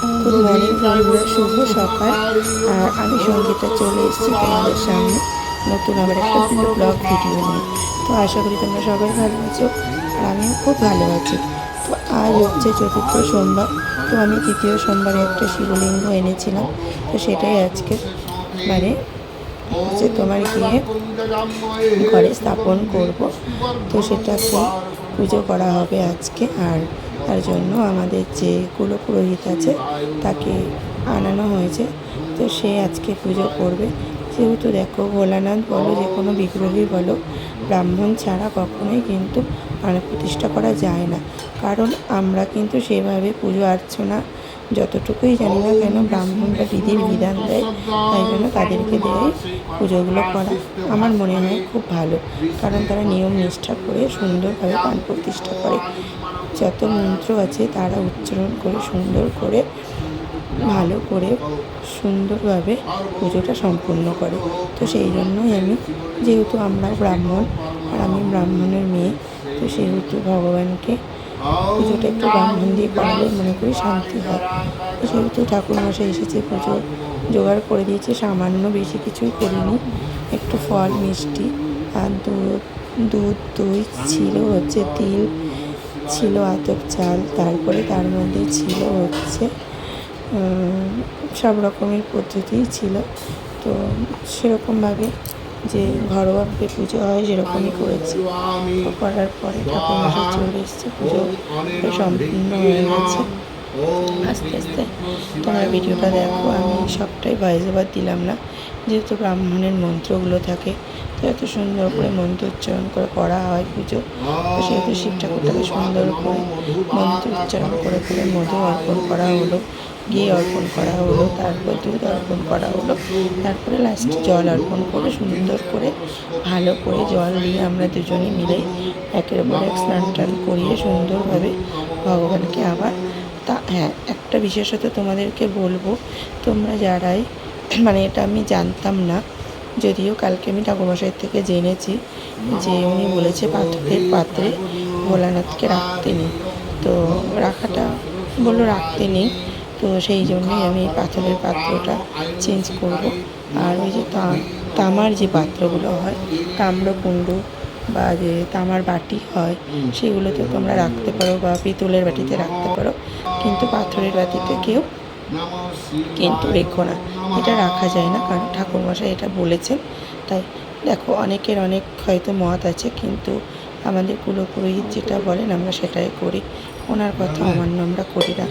Good morning বন্ধুরা শুভ সকাল। আর আমি সঙ্গীতা চলে এসেছি তোমাদের সামনে। নতুন আবার একটা ব্লগ ভিডিও নিয়ে। তো আশা করি তোমরা সবাই ভালো আছো আর আমিও খুব ভালো আছি। তো আজ হচ্ছে চতুর্থ সোমবার। তো আমি তৃতীয় সোমবারে একটা শিবলিঙ্গ এনেছিলাম। তো সেটাই আজকে মানে হচ্ছে তোমার গিয়ে ঘরে স্থাপন করব। তো সেটাকে পুজো করা হবে আজকে। আর তার জন্য আমাদের যে পুরোহিত আছে তাকে আনানো হয়েছে। তো সে আজকে পুজো করবে। যেহেতু দেখো ভোলানাথ বলো, যে কোনো বিগ্রহই বলো, ব্রাহ্মণ ছাড়া কখনোই কিন্তু প্রাণ প্রতিষ্ঠা করা যায় না। কারণ আমরা কিন্তু সেভাবে পুজো অর্চনা যতটুকুই জানি না কেন ব্রাহ্মণরা বিধির বিধান দেয়, তাই জন্য তাদেরকে দিয়ে পুজোগুলো করা। আমার মনে হয় খুব ভালো, কারণ তারা নিয়ম নিষ্ঠা করে সুন্দরভাবে প্রাণ প্রতিষ্ঠা করে। যত মন্ত্র আছে তারা উচ্চারণ করে, সুন্দর করে, ভালো করে, সুন্দরভাবে পুজোটা সম্পূর্ণ করে। তো সেই জন্যই আমি, যেহেতু আমরা ব্রাহ্মণ, আর আমি ব্রাহ্মণের মেয়ে, তো সেহেতু ভগবানকে পুজোটা একটু ব্রাহ্মণ দিয়ে করালে মনে করি শান্তি হয়। তো সেহেতু ঠাকুরমশাই এসেছে পুজো জোগাড় করে দিয়েছে, সামান্য বেশি কিছুই করিনি। একটু ফল, মিষ্টি, আর দুধ দুধ, দই ছিল হচ্ছে তিল ছিল আতপ চাল তারপরে তার মধ্যে ছিল হচ্ছে সব রকমের পদ্ধতিই ছিল। তো সেরকমভাবে যে ঘরোয়াভাবে পুজো হয় সেরকমই করেছি। করার পরে ঠাকুরমশাই চলে এসছে, পুজো সম্পূর্ণ হয়ে গেছে। আস্তে আস্তে তোমরা ভিডিওটা দেখো, আমি সবটাই ভয়েস ওভার দিলাম না। যেহেতু ব্রাহ্মণের মন্ত্রগুলো থাকে এত সুন্দর করে মন্ত্র উচ্চারণ করে করা হয় পুজো। সেহেতু শিব ঠাকুরটাকে সুন্দর করে মন্ত্র উচ্চারণ করে করে মধু অর্পণ করা হলো, ঘি অর্পণ করা হলো, তারপর দুধ অর্পণ করা হলো, তারপরে লাস্টে জল অর্পণ করে সুন্দর করে, ভালো করে জল দিয়ে আমরা দুজনে মিলে একের ওপর এক স্নান টান করিয়ে সুন্দরভাবে ভগবানকে আবার তা হ্যাঁ একটা বিশেষত তোমাদেরকে বলব, তোমরা যারাই মানে এটা আমি জানতাম না যদিও কালকে আমি ঠাকুরমশাইয়ের থেকে জেনেছি যে উনি বলেছে পাথরের পাত্রে ভোলানাথকে রাখতে নেই। তো রাখাটা বলল রাখতে নেই। তো সেই জন্যই আমি এই পাথরের পাত্রটা চেঞ্জ করব। আর ওই যে তামার যে পাত্রগুলো হয়, তাম্রকুণ্ড বা যে তামার বাটি হয় সেগুলোতে তোমরা রাখতে পারো বা পিতলের বাটিতে রাখতে পারো। কিন্তু পাথরের বাটিতে কেউ কিন্তু রেখো না। এটা রাখা যায় না কারণ ঠাকুরমশাই এটা বলেছেন। তাই দেখো অনেকের অনেক হয়তো মত আছে কিন্তু আমাদের কুলপুরোহিত যেটা বলেন আমরা সেটাই করি। ওনার কথা অমান্য আমরা করি না।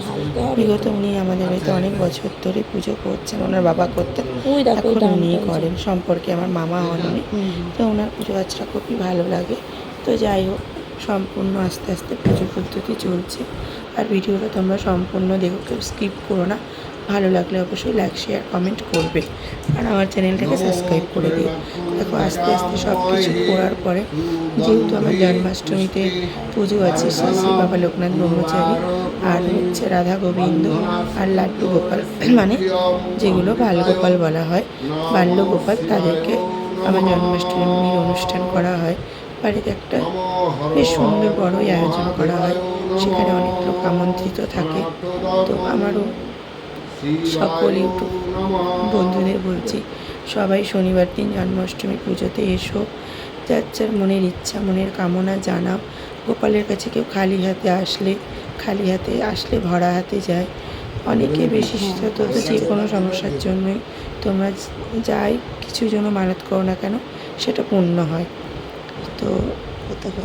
বিগত উনি আমাদের বাড়িতে অনেক বছর ধরে পুজো করছেন ওনার বাবা করতেন। এখন উনি করেন সম্পর্কে আমার মামা হন উনি। তো ওনার পুজো আচরা খুবই ভালো লাগে। তো যাই হোক সম্পূর্ণ আস্তে আস্তে পুজো পদ্ধতি চলছে। আর ভিডিওটা তোমরা সম্পূর্ণ দেখো, কেউ স্কিপ করো না। ভালো লাগলে অবশ্যই লাইক শেয়ার কমেন্ট করবে। আর আমার চ্যানেলটাকে সাবস্ক্রাইব করে দিও। দেখো, আস্তে আস্তে সব কিছু করার পরে, যেহেতু আমার জন্মাষ্টমীতে পুজো আছে, শ্রী শ্রী বাবা লোকনাথ ব্রহ্মচারী, আর হচ্ছে রাধা গোবিন্দ, আর লাড্ডু গোপাল মানে যেগুলো বালগোপাল বলা হয়, বাল্যগোপাল, তাদেরকে আমার জন্মাষ্টমীর অনুষ্ঠান করা হয়। বাড়িতে একটা বেশ সুন্দর বড়ই আয়োজন করা হয়। সেখানে অনেক লোক আমন্ত্রিত থাকে। তো আমারও সকল ইউটিউব বন্ধুদের বলছি, সবাই শনিবার দিন জন্মাষ্টমী পুজোতে এসো। যার যার মনের ইচ্ছা, মনের কামনা জানাও। গোপালের কাছে কেউ খালি হাতে আসলে, খালি হাতে আসলে ভরা হাতে যায়। অনেকে বিশেষত যে কোনো সমস্যার জন্যই তোমরা যাই, কিছু জন্য মানত করো না কেন, সেটা পূর্ণ হয়। তো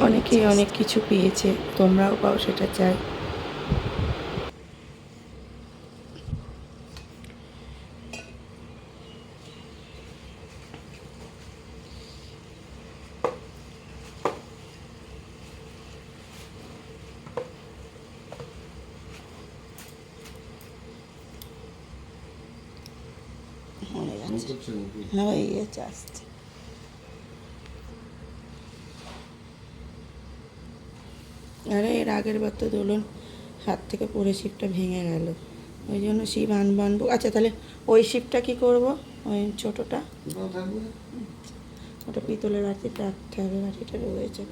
অনেকেই অনেক কিছু পেয়েছে তোমরাও পাও সেটা চাই। হয়ে যাচ্ছে গেছে আসছে আরে এর আগের বার তো দোলন হাত থেকে পড়ে শিপটা ভেঙে গেল। ওই জন্য শিব আনব আনব। আচ্ছা তাহলে ওই শিপটা কি করব? ওই ছোটোটা? ওটা পিতলের বাটিতে রাখতে হবে বাটিটা রয়েছে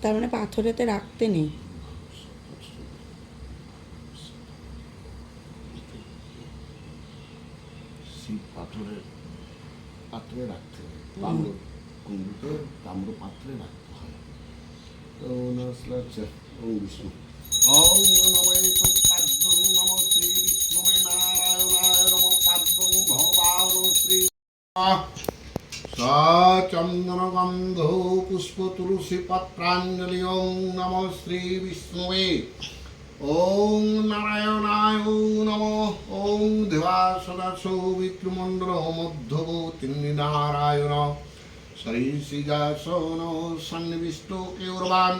তার মানে পাথরেতে রাখতে নেই। পাথরের পাত্রে রাখতে তাম্র কুণ্ডুতে তাম্র পাত্রে রাখতে হয় তো নাসলা ওম বিষ্ণু ওম নমঃ তৎপাদ্যং নম শ্রী বিষ্ণুবে নারায়ণায় নম পাদ্যং ভগবান শ্রী সচন্দনগন্ধ পুষ্প তুলসী পত্রাঞ্জলি ওম নম শ্রী বিষ্ণুবে ওম নারায়ণায় নম। ওম দেবাসদাসৌ বিক্রমণ্ডল মধ্যভূতি নারায়ণ শ্রী শ্রীজাসন সন্নিবিষ্ট কেউরবান,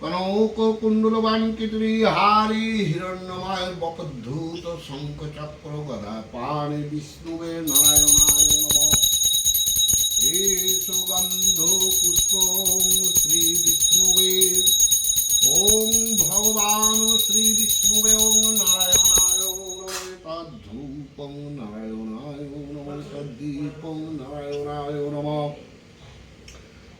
কনৌক কুণ্ডলবান কিতুরি হারি হিরণ্যময় বকদ্ধূত শঙ্খচক্র গদা পাণি বিষ্ণুবে নারায়ণায় নম। শ্রী সুগন্ধ পুষ্প শ্রী বিষ্ণুবে ওম ভগবান শ্রী বিষ্ণুবে ওম নারায়ণায় তদ্ধূপং নারায়ণায় নম তদ্দীপং নারায়ণায় নম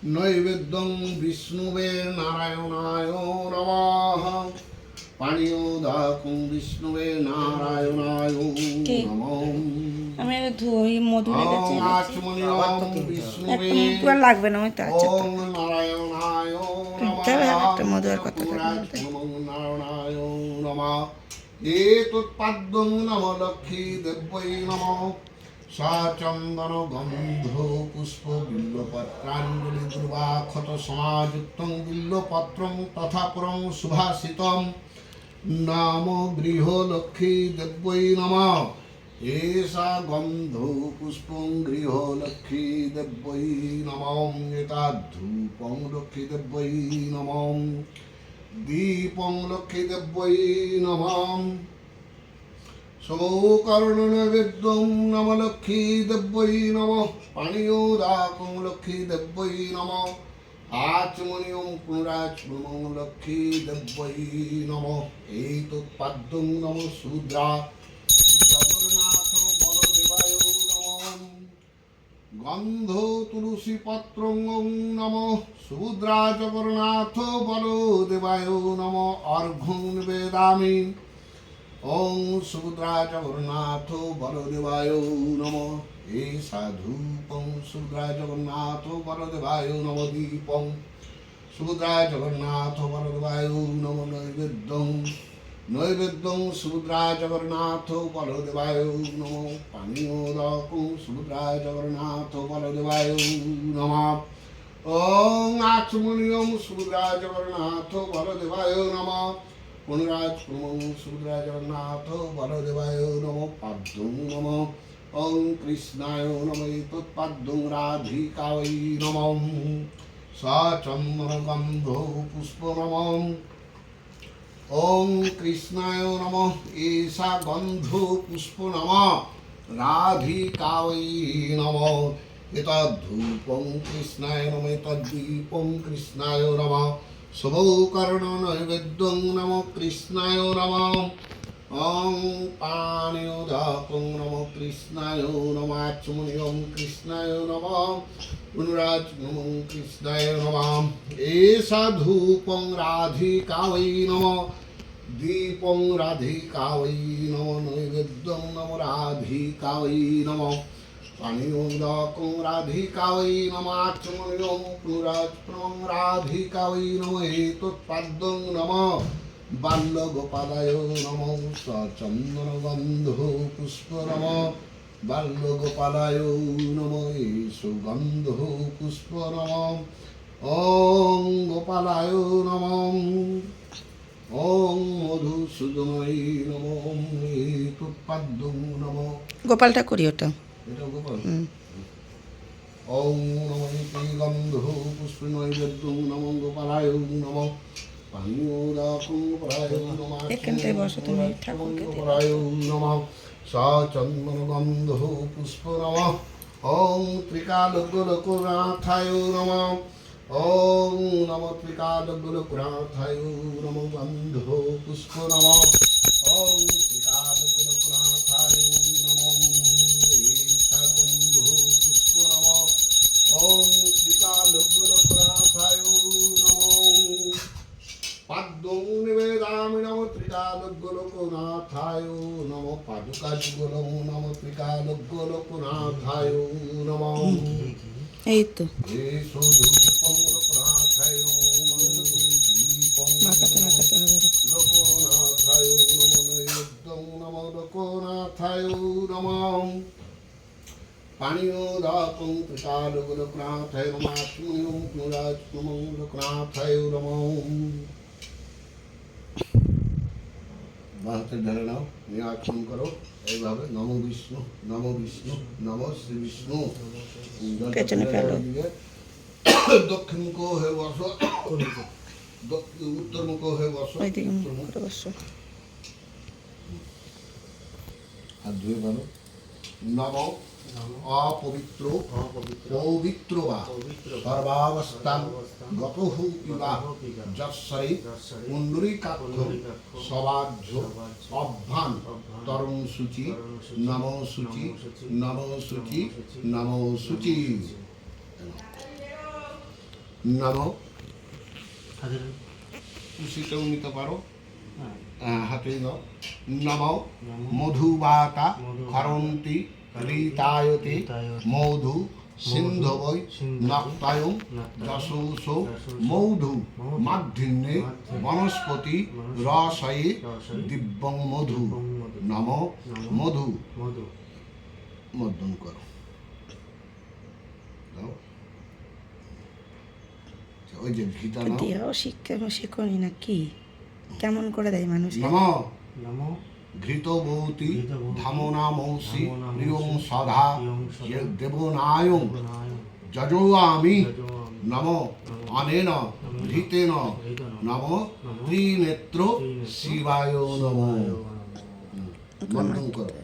নৈবেদ্যং বিষ্ণুবে নারায়ণায় নম পানীয় দাকুং বিষ্ণুবে নারায়ণায়? নম আমি ধু- মধু লেগেছে ওম বিষ্ণুবে একটু লাগবে না ওই তো নারায়ণায় আর একটা মধুর কথা তো বলতে। নারায়ণায় নমঃ লক্ষ্মী দেব্যৈ নমঃ সচন্দন গন্ধ পুষ্প বিল্লপত্রাঞ্জলি দুর্বাক্ষত সমাযুক্তং বিল্লপত্রং তথা পুরং সুভাষিতম নাম গৃহলক্ষ্মী দেব্যৈ নমঃ এষা গন্ধ পুষ্পং গৃহ গৃহলক্ষ্মী দেব্যৈ নমঃ এতাধূপং লক্ষ্মী দেব্যৈ নমঃ দীপং লক্ষ্মী দেব্যৈ নমঃ সমকর্ণ নৈবেদ্যং নম লক্ষ্মী দেব্যৈ নম পানীয় দাকং লক্ষ্মী দেব্যৈ নম আচমনিয়ং পুনরাচমং লক্ষ্মী দেব্যৈ নম এই তৎপাদ্যং নম শূদ্রা গন্ধ তুলসী পত্রং নম। সুদ্রা জগন্নাথ বলদেবায় নম। অর্ঘ্যং বেদামি ওং সুদ্রা জগন্নাথ বলদেবায় নম। এই সাধু পং সুদ্রা জগন্নাথ বলদেবায় নম দীপং। সুদ্রা জগন্নাথ বলদেবায় নম নৈবেদ্যং। নৈবেদ্যং সুদ্রা জগন্নাথ বলদেবায় নম পানীয় দকং সুদ্রা জগন্নাথ বলদেবায় নম। ওং আচমনিয়ম সুদ্রা জগন্নাথ বলদেবায় নম। পুনরাজ প্রমং সুদ্রা জগন্নাথ বলদেবায় নম, পাদ্যং নম। ওং কৃষ্ণায় নম, তৎপাদ্যং রাধিকায় নম। সচন্দন গন্ধ পুষ্প নম। ওং কৃষ্ণায় নম। এষা গন্ধ পুষ্প নম রাধিকায় নম। এতদ্ধূপং কৃষ্ণায় নম। এতদ্দীপং কৃষ্ণায় নম। শুভকর্ণ নৈবেদ্যং নম। কৃষ্ণায় নম। ওং পাণিয়োদাপং নম। কৃষ্ণায় নমাচমনিয়ম কৃষ্ণায় নম। অনুরাজ নম কৃষ্ণায় নমাম। এষা ধূপং রাধিকা ওই নম। দীপং রাধিকা ওই নম। নৈবেদ্যং নম রাধিকা ওই নম। পানীয়কং রাধিকা ওই নম। আচমনীয় পুরাজ প্রং রাধিকা ওই নম। হেতুৎপাদ্যং নম। বাল্যগোপাদায় নম। সচন্দনবন্ধ পুষ্প নম। বাল্যগোপালায় নম সুগন্ধ পুষ্প নম ওং গোপালায় নম। ওং মধুসূদনায় নম এতৎপাদ্যং নম গোপালটা করি ওটা। এটা গোপাল। ওং নমঃ গন্ধ পুষ্প নৈবেদ্যং নম গোপালায় নম এখানটায় বসো তুমি, ঠাকুরকে নমঃ সচন্দন গন্ধ পুষ্প নম ওং नमः। নম ওং নম ত্রিকালগুলকুনাথায় নম গন্ধ পুষ্প ত্রিকালোকনাথায় নম পাদুকাযুগলং নম ত্রিকালোকনাথায় নম এই তো এসো ধূপং লোকনাথায় নম দীপং মাখাতে মাখাতে হবে। লোকনাথায় লোকনাথায় পানীয় দাপং ত্রিকালোকনাথায় নম আত্মীয়ং পুরাজ নম লোকনাথায় নম বাঁ হাতে ধরে নাও নিয়ে করো। এইভাবে নম বিষ্ণু নম বিষ্ণু নম শ্রী বিষ্ণু। দক্ষিণ মুখ হয়ে বসো। উত্তর মুখ হয়ে বসো। বসো। হাত ধুয়ে বলো নম। অপবিত্র পবিত্র বা সর্বাবস্থান গত ইবা। যশ্বরে কুণ্ডলিকাক্ষ সবাহ্য অভ্যান। তরুণ সূচি নম সূচি নম সূচি নম সূচি নম। খুশিতেও নিতে পারো? হাতে নাও। নম। মধুবাতা। খরন্তি। ঋতায়তে মধু সিন্ধবৈ নক্তায়ং যশোষ মৌধু মাধ্যিন্যে বনস্পতি রসয়ে দিব্যং মধু নম মধু মধু মর্দন করো ওই যে শিক্ষা শিখনি না কি কেমন করে দেয় মানুষ নম নম ঘৃতবৌতি ধামনামৌসি প্রিয়ং সদা দেবনায়ং। যজোয়ামি নম অনেন ঘৃতেন নম ত্রিনেত্র শিবায় নম। মন্ত্রণ করো।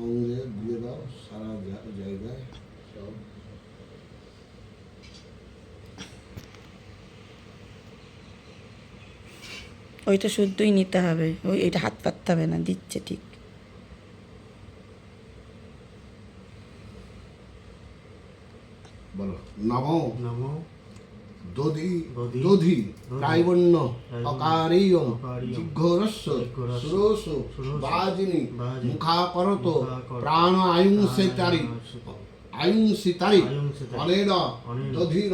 অঙ্গে দিয়ে দাও সারা জায়গায় সব। ওইটা শুদ্ধই নিতে হবে। ওই এটা হাত পাততে হবে না দিচ্ছে ঠিক। বলো নম। নম। দধি। দধি, বাজিনী। প্রাণ আয়ুংসিতারি আয়ুংসিতারি, অনেন অনেন, দধিন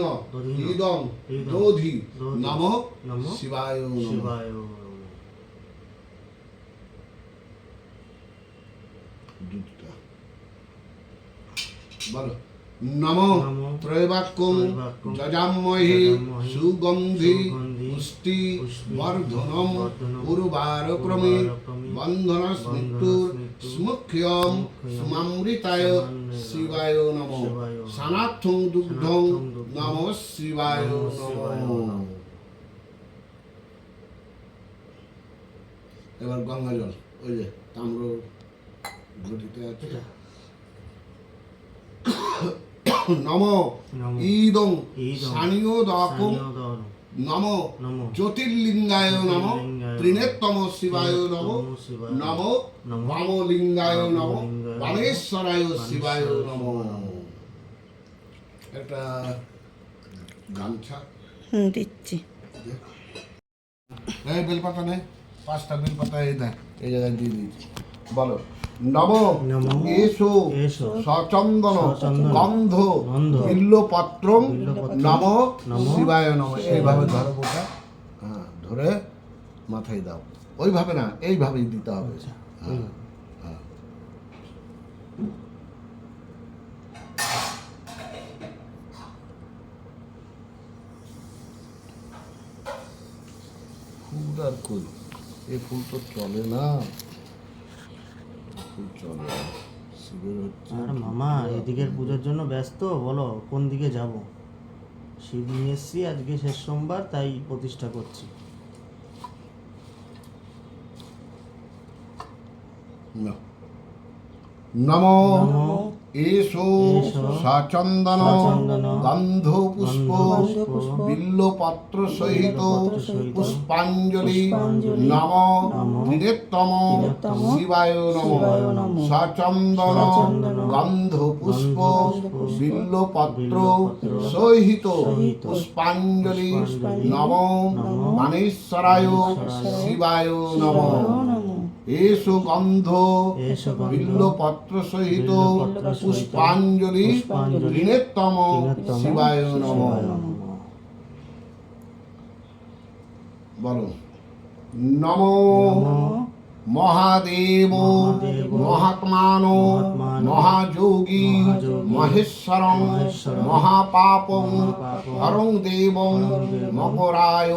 ইদং দধি নম শিবায় নম। শিবায় দুধটা বলো। নম। নম। ত্রৈবাক্যং ত্রৈবাক্যং যজামহি যজামহি সুগন্ধি। পুষ্টি বর্ধনম উর্বারক্রমে উর্বারক্রমে বন্ধনস্মৃত্যুর বন্ধনস্মৃত্যুর স্মুখ্যম সুমামৃতায় শিবায় নম। সনাথং দুগ্ধং নম শিবায় নম এবার গঙ্গা জল ওই যে তাম্র ঘটিতে আছে। নম। ইদং স্থানীয় দকং নম। নম। জ্যোতির্লিঙ্গায় নম। ত্রিনেত্তম শিবায় নম। নম। বামলিঙ্গায় নম। নমঃ। শিবায় নম। একটা গামছা। হুম দিচ্ছি। এই বেলপাতা নেই পাঁচটা বেলপাতা এই দেখ এই জায়গায় দিয়ে দিয়েছি বলো। নম। এসো। সচন্দন গন্ধ। গন্ধ। বিল্লপত্র বিল্লপত্রম নম। শিবায় নম। এইভাবে ধরো গোটা। হ্যাঁ ধরে মাথায় দাও। ওইভাবে না এইভাবেই দিতে হবে। হ্যাঁ হ্যাঁ। ফুল আর কই? এই ফুল তো চলে না। চলে। শিবের হচ্ছে আর মামা এদিকের পুজোর জন্য ব্যস্ত বলো কোন দিকে যাব? শিব নিয়ে এসছি আজকে শেষ সোমবার তাই প্রতিষ্ঠা করছি। না। নমো। নমো। এসো সচন্দন গন্ধ পুষ্প বিল্লপত্র সহিত পুষ্পাঞ্জলি নম ত্রিনেত্তম শিবায় নম। সচন্দন গন্ধ পুষ্প বিল্লপত্র সহিত পুষ্পাঞ্জলি নম মানেশ্বরায় শিবায় নমঃ। এসো গন্ধ বিল্লপত্র সহিত পুষ্পাঞ্জলি ত্রিনেত্তম শিবায় নম। বলো। নম মহাদেব মহাত্মান মহাযোগী মহেশ্বর মহাপাপং হরং দেবং মকরায়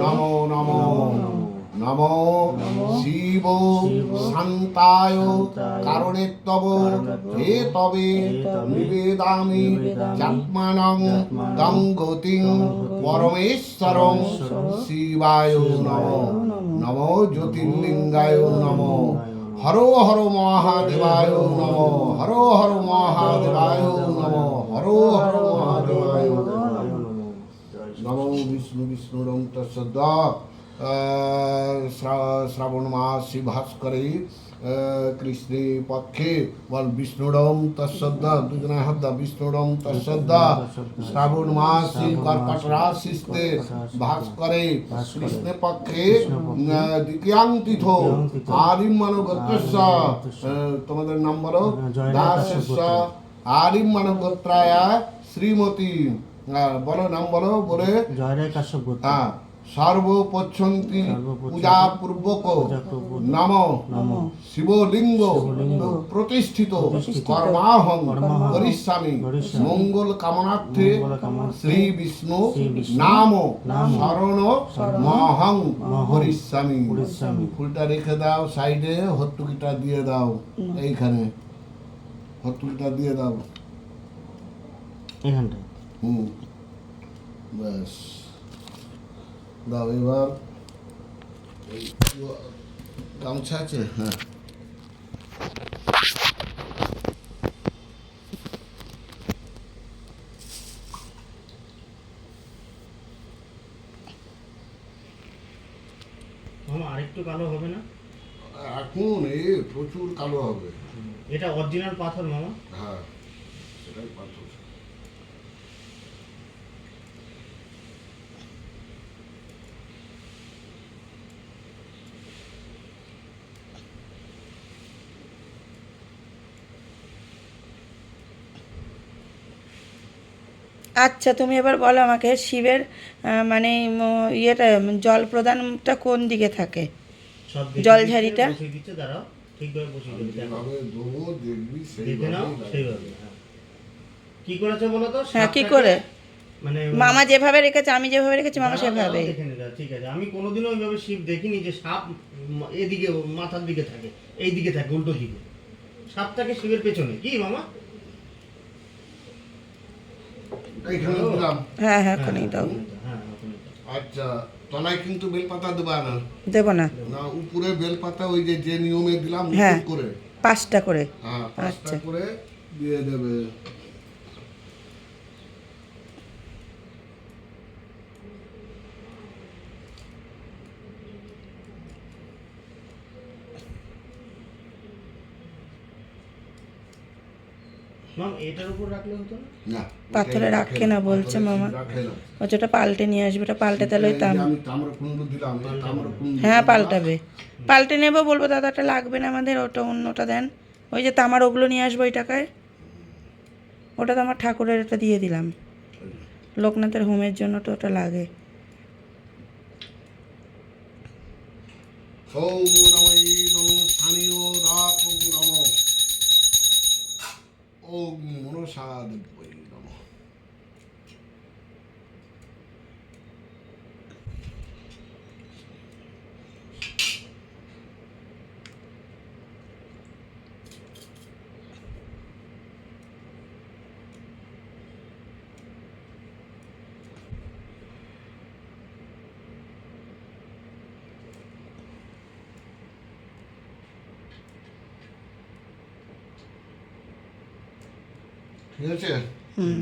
নমো নমো। নমো শিব শান্তায় কারণে তব হে তবে নিবেদামি চাত্মানং গঙ্গতিং পরমেশ্বরং শিবায় নমো নমো জ্যোতির্লিঙ্গায় নমো হর হর মহাদেবায় নমো হর হর মহাদেবায় নমো হর হর মহাদেবায় নমো বিষ্ণু বিষ্ণুরং তৎসদ শ্রাবণ মাসি ভাস্করে কৃষ্ণে পক্ষে বল বিষ্ণুরম তৎসদ দুজনে হাত দাও বিষ্ণুরম তৎসদ শ্রাবণ মাসি কর্কট রাশিস্তে ভাস্করে কৃষ্ণ পক্ষে দ্বিতীয়াং তীর্থ আরিম মানগোত্রস্য তোমাদের নাম বলো দাসস্য আরিম মানগোত্রায় শ্রীমতী। বলো নাম বলো। বলে জয়রায় কাশ্যপ গোত্র। হ্যাঁ সর্বপচ্ছন্তি পূজা পূর্বক নম নম শিবলিঙ্গ প্রতিষ্ঠিত কর্মাহং করিষ্যামি মঙ্গল কামনার্থে শ্রী বিষ্ণু নাম শরণ মহং করিষ্যামি। ফুলটা রেখে দাও সাইডে হত্তুকিটা দিয়ে দাও এইখানে হত্তুকিটা দিয়ে দাও। এখানটায়। হুম ব্যাস। দাও এবার এই গামছা আছে? হ্যাঁ। আরেকটু কালো হবে না? এখন এ প্রচুর কালো হবে। এটা অরিজিনাল পাথর মামা। হ্যাঁ সেটাই পাথর। আচ্ছা তুমি এবার বলো আমাকে শিবের মানে ইয়েটা জল প্রদানটা কোন দিকে থাকে? সেইভাবেই সেইভাবে হ্যাঁ। কি করেছে বলো তো? হ্যাঁ কি করে? মানে মামা যেভাবে রেখেছে আমি যেভাবে রেখেছি মামা সেভাবে। ঠিক আছে। আমি কোনোদিনও ওইভাবে শিব দেখিনি যে সাপ এদিকে মাথার দিকে থাকে এই দিকে থাকে উল্টো দিকে। সাপটাকে শিবের পেছনে কি মামা এইখানে দিলাম হ্যাঁ হ্যাঁ ওখানেই দাও হ্যাঁ দাও। আচ্ছা তলায় কিন্তু বেলপাতা দেবা না দেব না না উপরে বেলপাতা ওই যে যে নিয়মে দিলাম হ্যাঁ। করে পাঁচটা করে হ্যাঁ পাঁচটা আচ্ছা। করে দিয়ে দেবে মাম এটার উপর রাখলে হতো না না পাথরে রাখে না বলছে মামা। রাখে না। ওটা ওটা পাল্টে নিয়ে আসবে ওটা পাল্টে তাহলে ওই তাম হ্যাঁ পাল্টাবে। পাল্টে নেব বলব দাদাটা লাগবে না আমাদের ওটা অন্যটা দেন। ওই যে তামার ওগুলো নিয়ে আসব ওই টাকায়। ওটা তো আমার ঠাকুরের এটা দিয়ে দিলাম। লোকনাথের হোমের জন্য তো ওটা লাগে। ওম নমঃ স্থানীয় দাপং নমঃ। ওম মনসা ঠিক আছে? হুম।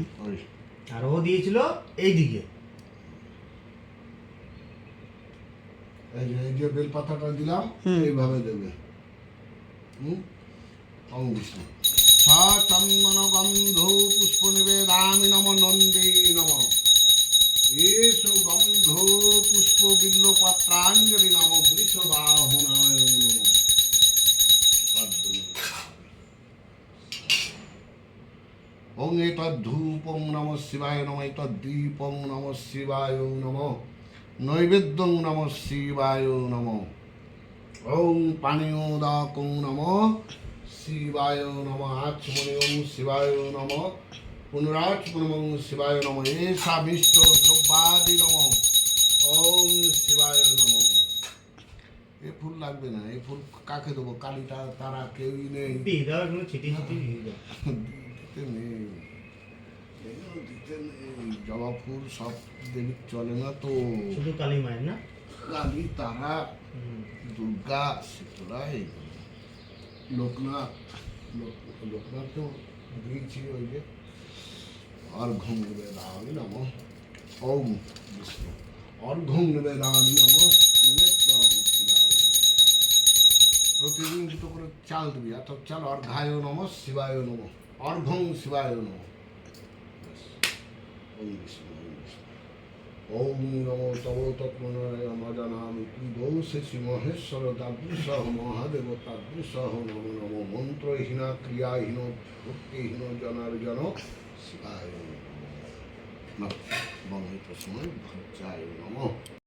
আর ও দিয়েছিল এই দিকে এই যে এই যে বেলপাতাটা দিলাম এইভাবে দেবে। হুম? বিষ্ণু। গন্ধ পুষ্প নিবেদামি নম। নন্দী নম এসো গন্ধ পুষ্প বিল্ল পাত্রাঞ্জলি নম বৃষ বাহনায় নম। ওং এতদ্ধূপং নম শিবায় নম এতদ্দীপং নম শিবায় নম নৈবেদ্যং নম শিবায় নম ওং পানীয়োদাকং নম শিবায় নম আচমনি ওং শিবায় নম পুনরাচমনং শিবায় নম এষা বিষ্ট দ্রব্যাদি নম ওং শিবায় নম এ ফুল লাগবে না এ ফুল কাকে দেবো? কালীটা তারা কেউই নেই। দিয়ে দাও দিয়ে দাও দিতে নেই। এগুলো দিতে নেই। জবা ফুল সব দেবীর চলে না তো। শুধু কালী মায়ের না? কালী তারা। দুর্গা শীতলা এইগুলো। লোকনাথ লোক- লোকনাথও দিয়েছি ওই যে। অর্ঘং নিবেদামি নম। ওম বিষ্ণু। নিবেদামি নম। প্রতিদিন দুটো করে চাল দিবি। অর্থাৎ চাল অর্ঘায় নম শিবায় নম। অর্ঘং শিবায় নম। ওম বিষ্ণু ওম বিষ্ণু ওম নমো তব তৎমনায় অজানামি দৌশেষি মহেশ্বর তাদৃশ মহাদেব তাদৃশ নম নম মন্ত্রহীনা ক্রিয়াহীন ভক্তিহীন জনার জন শিবায় নম বঙ্গিত সময় ভজ্জায় নম